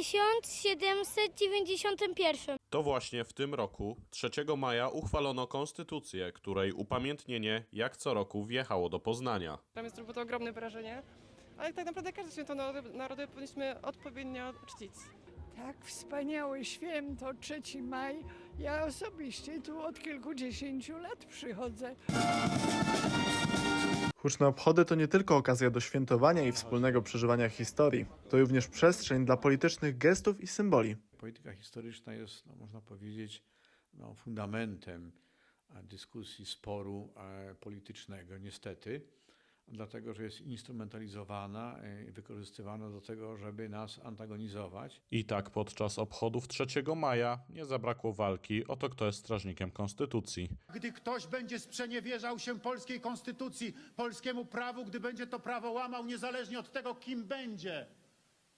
1791. To właśnie w tym roku, 3 maja, uchwalono konstytucję, której upamiętnienie jak co roku wjechało do Poznania. Dla mnie zrobiło to ogromne wrażenie, ale tak naprawdę każde święto narody, narody powinniśmy odpowiednio czcić. Tak, wspaniałe święto, 3 maj. Ja osobiście tu od kilkudziesięciu lat przychodzę. Huczne obchody to nie tylko okazja do świętowania i wspólnego przeżywania historii, to również przestrzeń dla politycznych gestów i symboli. Polityka historyczna jest, no, można powiedzieć, no, fundamentem dyskusji, sporu politycznego, niestety, dlatego że jest instrumentalizowana e, i wykorzystywana do tego, żeby nas antagonizować. I tak podczas obchodów 3 maja nie zabrakło walki o to, kto jest strażnikiem konstytucji. Gdy ktoś będzie sprzeniewierzał się polskiej konstytucji, polskiemu prawu, gdy będzie to prawo łamał, niezależnie od tego, kim będzie,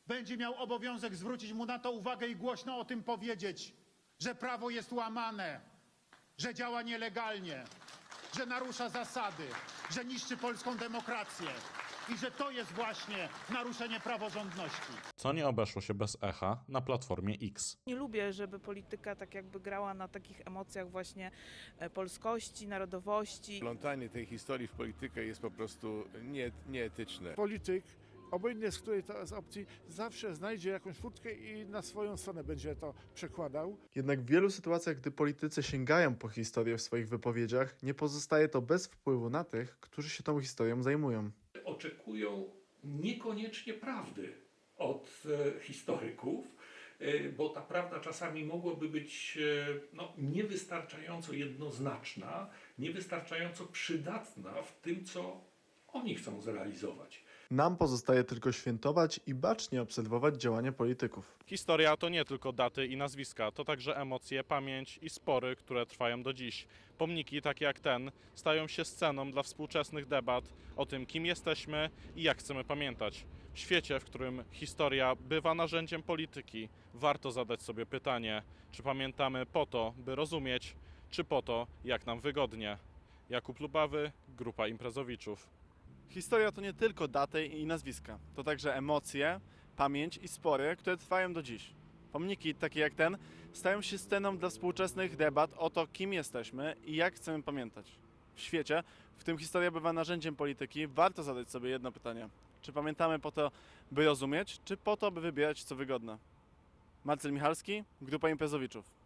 będzie miał obowiązek zwrócić mu na to uwagę i głośno o tym powiedzieć, że prawo jest łamane, że działa nielegalnie, że narusza zasady, że niszczy polską demokrację i że to jest właśnie naruszenie praworządności. Co nie obeszło się bez echa na platformie X. Nie lubię, żeby polityka tak jakby grała na takich emocjach właśnie e, polskości, narodowości. Plątanie tej historii w politykę jest po prostu nie, nieetyczne. polityk, obojętnie z której to z opcji, zawsze znajdzie jakąś furtkę i na swoją stronę będzie to przekładał. Jednak w wielu sytuacjach, gdy politycy sięgają po historię w swoich wypowiedziach, nie pozostaje to bez wpływu na tych, którzy się tą historią zajmują. oczekują niekoniecznie prawdy od e, historyków, e, bo ta prawda czasami mogłaby być e, no, niewystarczająco jednoznaczna, niewystarczająco przydatna w tym, co oni chcą zrealizować. Nam pozostaje tylko świętować i bacznie obserwować działania polityków. Historia to nie tylko daty i nazwiska, to także emocje, pamięć i spory, które trwają do dziś. Pomniki takie jak ten stają się sceną dla współczesnych debat o tym, kim jesteśmy i jak chcemy pamiętać. W świecie, w którym historia bywa narzędziem polityki, warto zadać sobie pytanie, czy pamiętamy po to, by rozumieć, czy po to, jak nam wygodnie. Jakub Lubawy, Grupa Imprezowiczów. Historia to nie tylko daty i nazwiska, to także emocje, pamięć i spory, które trwają do dziś. Pomniki takie jak ten stają się sceną dla współczesnych debat o to, kim jesteśmy i jak chcemy pamiętać. W świecie, w którym historia bywa narzędziem polityki, warto zadać sobie jedno pytanie. Czy pamiętamy po to, by rozumieć, czy po to, by wybierać co wygodne? Marcel Michalski, Grupa Imprezowiczów.